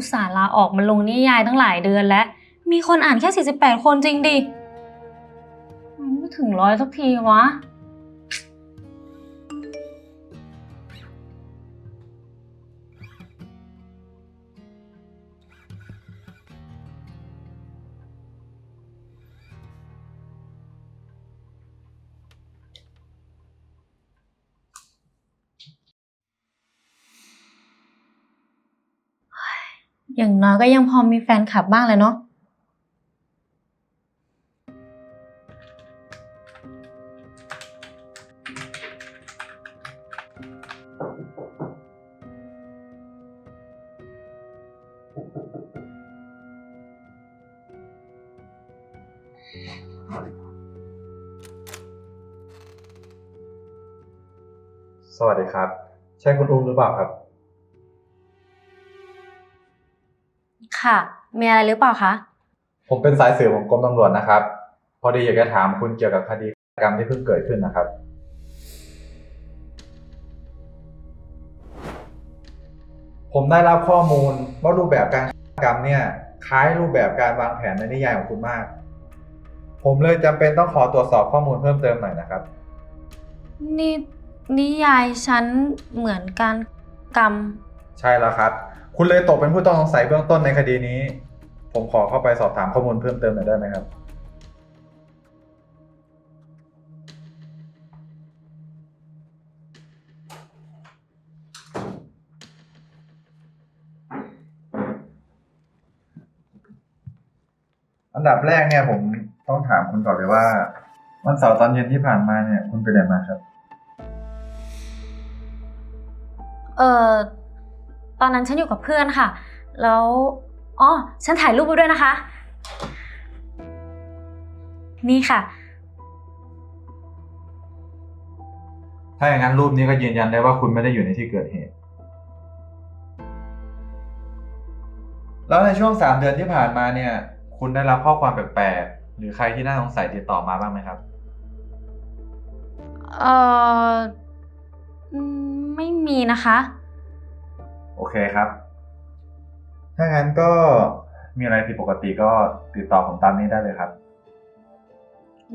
อุตส่าห์ลาออกมาลงนิยายตั้งหลายเดือนแล้ว มีคนอ่านแค่ 48 คนจริงดิมันไม่ถึงร้อยสักทีวะ อย่างน้อยก็ยังพอมีแฟนคลับบ้างเลยเนาะ สวัสดีครับ ใช่คุณอุ้มหรือเปล่าครับ ค่ะ มีอะไรหรือเปล่าคะ ผมเป็นสายสืบของกรมตำรวจนะครับ พอดีอยากจะถามคุณเกี่ยวกับคดีฆาตกรรมที่เพิ่งเกิดขึ้นนะครับ ผมได้รับข้อมูลว่ารูปแบบการฆาตกรรมเนี่ยคล้ายรูปแบบการวางแผนในนิยายของคุณมาก ผมเลยจำเป็นต้องขอตรวจสอบข้อมูลเพิ่มเติมหน่อยนะครับ นี่นิยายฉันเหมือนการกรรม ใช่แล้วครับ คุณเลยตกเป็นผู้ต้องสงสัยเบื้องต้นในคดีนี้ ผมขอเข้าไปสอบถามข้อมูลเพิ่มเติมหน่อยได้ไหมครับ อันดับแรกเนี่ยผมต้องถามคุณก่อนเลยว่า วันเสาร์ตอนเย็นที่ผ่านมาเนี่ย คุณไปไหนมาครับ เอ่อ ตอนนั้นฉันอยู่กับเพื่อนค่ะ แล้วอ๋อฉันถ่ายรูปไว้ด้วยนะคะ นี่ค่ะ ถ้าอย่างนั้นรูปนี้ก็ยืนยันได้ว่าคุณไม่ได้อยู่ในที่เกิดเหตุ แล้วในช่วงสามเดือนที่ผ่านมาเนี่ย คุณได้รับข้อความแปลกๆ หรือใครที่น่าสงสัยติดต่อมาบ้างไหมครับ เอ่ออืมไม่มีนะคะโอ เคครับ ถ้างั้นก็มีอะไรผิดปกติก็ติดต่อผมตามนี้ได้เลยครับ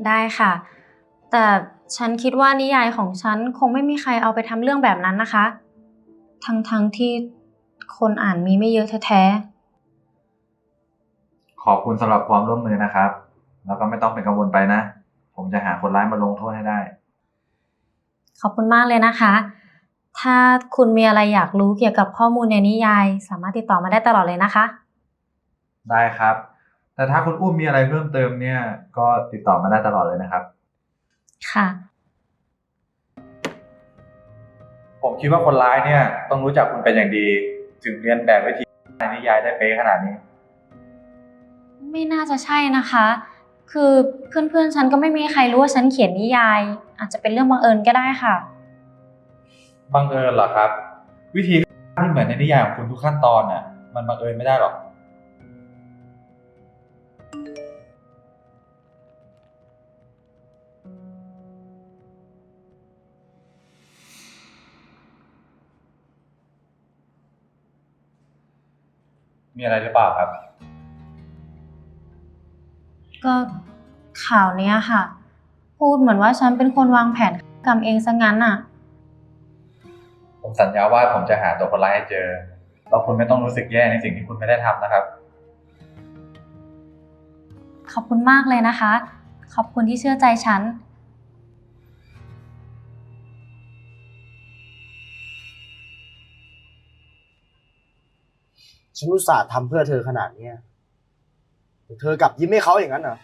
ได้ค่ะ แต่ฉันคิดว่านิยายของฉันคงไม่มีใครเอาไปทำเรื่องแบบนั้นนะคะ ทั้งๆทที่คนอ่านมีไม่เยอะแท้ขอบคุณสำหรับความร่วมมือนะครับ แล้วก็ไม่ต้องเป็นกังวลไปนะ ผมจะหาคนร้ายมาลงโทษให้ได้ ๆ ขอบคุณมากเลยนะคะ ถ้าคุณมีอะไรอยากรู้เกี่ยวกับข้อมูลในนิยาย สามารถติดต่อมาได้ตลอดเลยนะคะ ได้ครับ แต่ถ้าคุณอุ้มมีอะไรเพิ่มเติมเนี่ย ก็ติดต่อมาได้ตลอดเลยนะครับ ค่ะ ผมคิดว่าคนร้ายเนี่ย ต้องรู้จักคุณเป็นอย่างดี ถึงเรียนแบบวิธีในนิยายได้เป๊ะขนาดนี้ ไม่น่าจะใช่นะคะ คือเพื่อนๆ ฉันก็ไม่มีใครรู้ว่าฉันเขียนนิยาย อาจจะเป็นเรื่องบังเอิญก็ได้ค่ะ บังเอิญเหรอครับ วิธีที่เหมือนในนิยายของคุณทุกขั้นตอนน่ะมันบังเอิญไม่ได้หรอก มีอะไรหรือเปล่าครับ ก็ข่าวเนี้ยค่ะ พูดเหมือนว่าฉันเป็นคนวางแผนกรรมเองซะงั้นอะ สัญญาว่าผมจะหาตัวคนร้ายให้เจอ แล้วคุณไม่ต้องรู้สึกแย่ในสิ่งที่คุณไม่ได้ทำนะครับ ขอบคุณมากเลยนะคะ ขอบคุณที่เชื่อใจฉัน ฉันอุตส่าห์ทำเพื่อเธอขนาดเนี้ยแต่เธอกลับยิ้มให้เขาอย่างนั้นเหรอ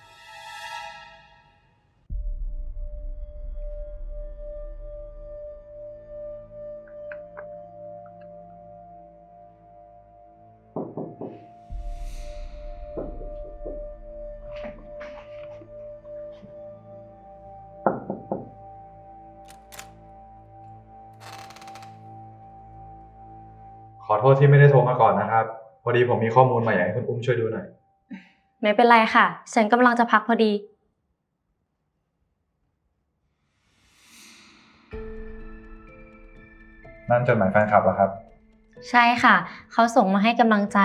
ขอโทษที่ไม่ได้โทรมาก่อนนะครับ พอดีผมมีข้อมูลมาอยากให้คุณอุ้มช่วยดูหน่อย ไม่เป็นไรค่ะ ฉันกำลังจะพักพอดี นั่นจดหมายแฟนคลับเหรอครับ ใช่ค่ะ เขาส่งมาให้กำลังใจ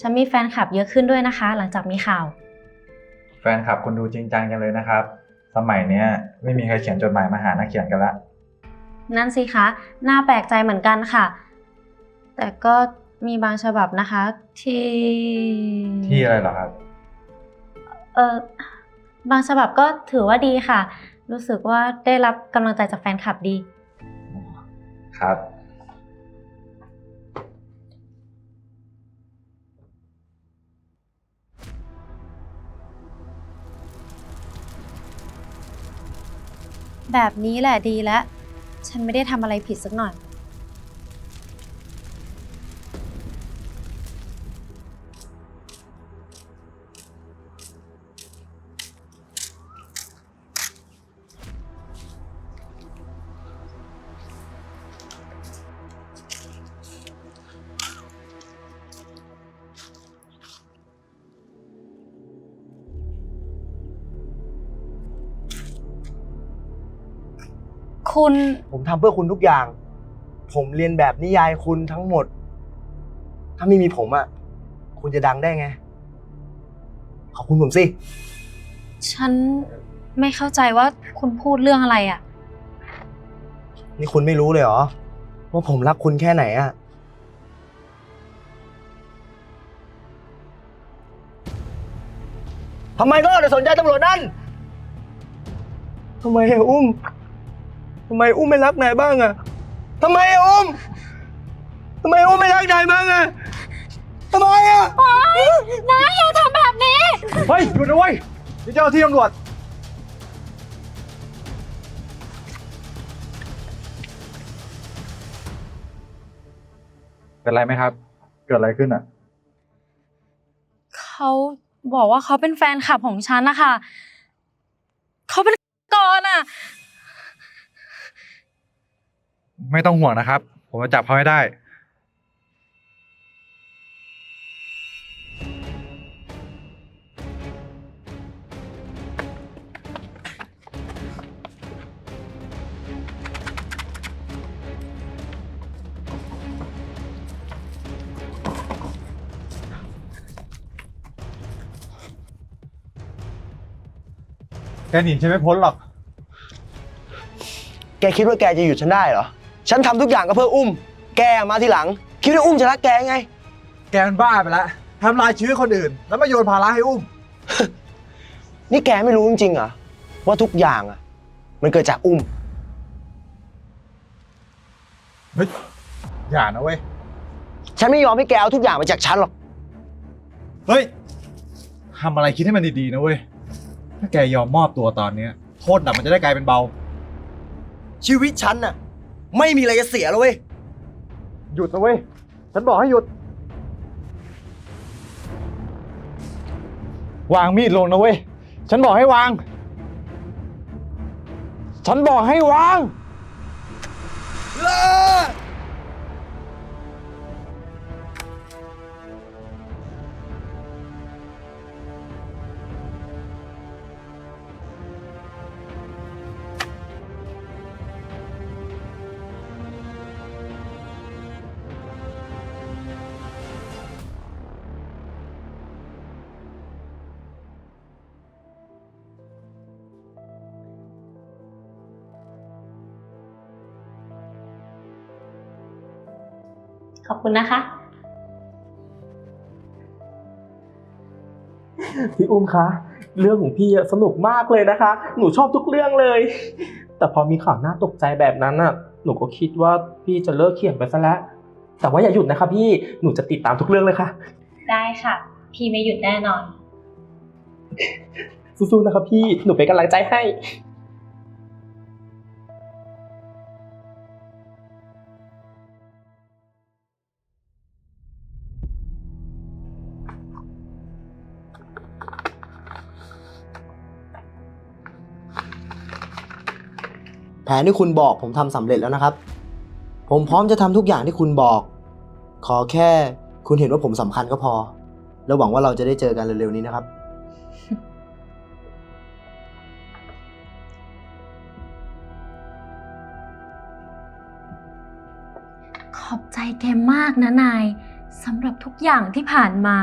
ฉันมีแฟนคลับเยอะขึ้นด้วยนะคะ หลังจากมีข่าว แฟนคลับคุณดูจริงจังจังเลยนะครับ สมัยเนี้ยไม่มีใครเขียนจดหมายมาหานักเขียนกันละ นั่นสิคะ น่าแปลกใจเหมือนกันค่ะ แต่ก็มีบางฉบับนะคะที่ที่อะไรเหรอครับ เออบางฉบับก็ถือว่าดีค่ะ รู้สึกว่าได้รับกำลังใจจากแฟนคลับดี ครับ แบบนี้แหละดีแล้ว ฉันไม่ได้ทำอะไรผิดสักหน่อย คุณ ผมทำเพื่อคุณทุกอย่าง ผมเรียนแบบนิยายคุณทั้งหมด ถ้าไม่มีผมอะคุณจะดังได้ไง ขอบคุณผมสิ ฉันไม่เข้าใจว่าคุณพูดเรื่องอะไรอะ่ะ นี่คุณไม่รู้เลยเหรอ ว่าผมรักคุณแค่ไหนอะทำไมก็จะสนใจตำรวจนั่นทำไมอะอุ้ม ทำไมอุ้มไม่รักนายบ้างอะทำไมอะอุ้มทำไมอุ้มไม่รักนายบ้างอะทำไมอะนายอย่าทำแบบนี้ เฮ้ยหยุดนะเว้ยนี่เจ้าหน้าที่ตำรวจ เป็นไรไหมครับ เกิดอะไรขึ้นอะ เขาบอกว่าเขาเป็นแฟนคลับของฉันนะคะ เขาเป็นกรอะ ไม่ต้องห่วงนะครับ ผมจะจับเขาให้ได้ แกหนีใช่ไหมพ้นหรอก แกคิดว่าแกจะหยุดฉันได้เหรอ ฉันทำทุกอย่างก็เพื่ออุ้ม แกมาทีหลัง คิดว่าอุ้มจะรักแกไง แกมันบ้าไปแล้วทำลายชีวิตคนอื่น แล้วมาโยนภาระให้อุ้ม นี่แกไม่รู้จริงๆเหรอว่าทุกอย่างอะ มันเกิดจากอุ้ม เฮ้ย อย่านะเว้ย ฉันไม่ยอมให้แกเอาทุกอย่างมาจากฉันหรอก เฮ้ยทำอะไรคิดให้มันดีๆนะเว้ย ถ้าแกยอมมอบตัวตอนเนี้ย โทษหนักมันจะได้กลายเป็นเบา ชีวิตฉันน่ะ ไม่มีอะไรจะเสียแล้วเว้ย หยุดนะเว้ย ฉันบอกให้หยุด วางมีดลงนะเว้ย ฉันบอกให้วาง ฉันบอกให้วาง ขอบคุณนะคะ พี่อุ้มคะ เรื่องของพี่อะสนุกมากเลยนะคะ หนูชอบทุกเรื่องเลย แต่พอมีข่าวน่าตกใจแบบนั้นน่ะ หนูก็คิดว่าพี่จะเลิกเขียนไปซะแล้ว แต่ว่าอย่าหยุดนะคะพี่ หนูจะติดตามทุกเรื่องเลยค่ะ ได้ค่ะ พี่ไม่หยุดแน่นอน สู้ๆนะคะพี่ หนูเป็นกำลังใจให้ แผนที่คุณบอกผมทำสำเร็จแล้วนะครับ ผมพร้อมจะทำทุกอย่างที่คุณบอก ขอแค่คุณเห็นว่าผมสำคัญก็พอ แล้วหวังว่าเราจะได้เจอกันเร็วๆนี้นะครับ ขอบใจแกมากนะนายสำหรับทุกอย่างที่ผ่านมา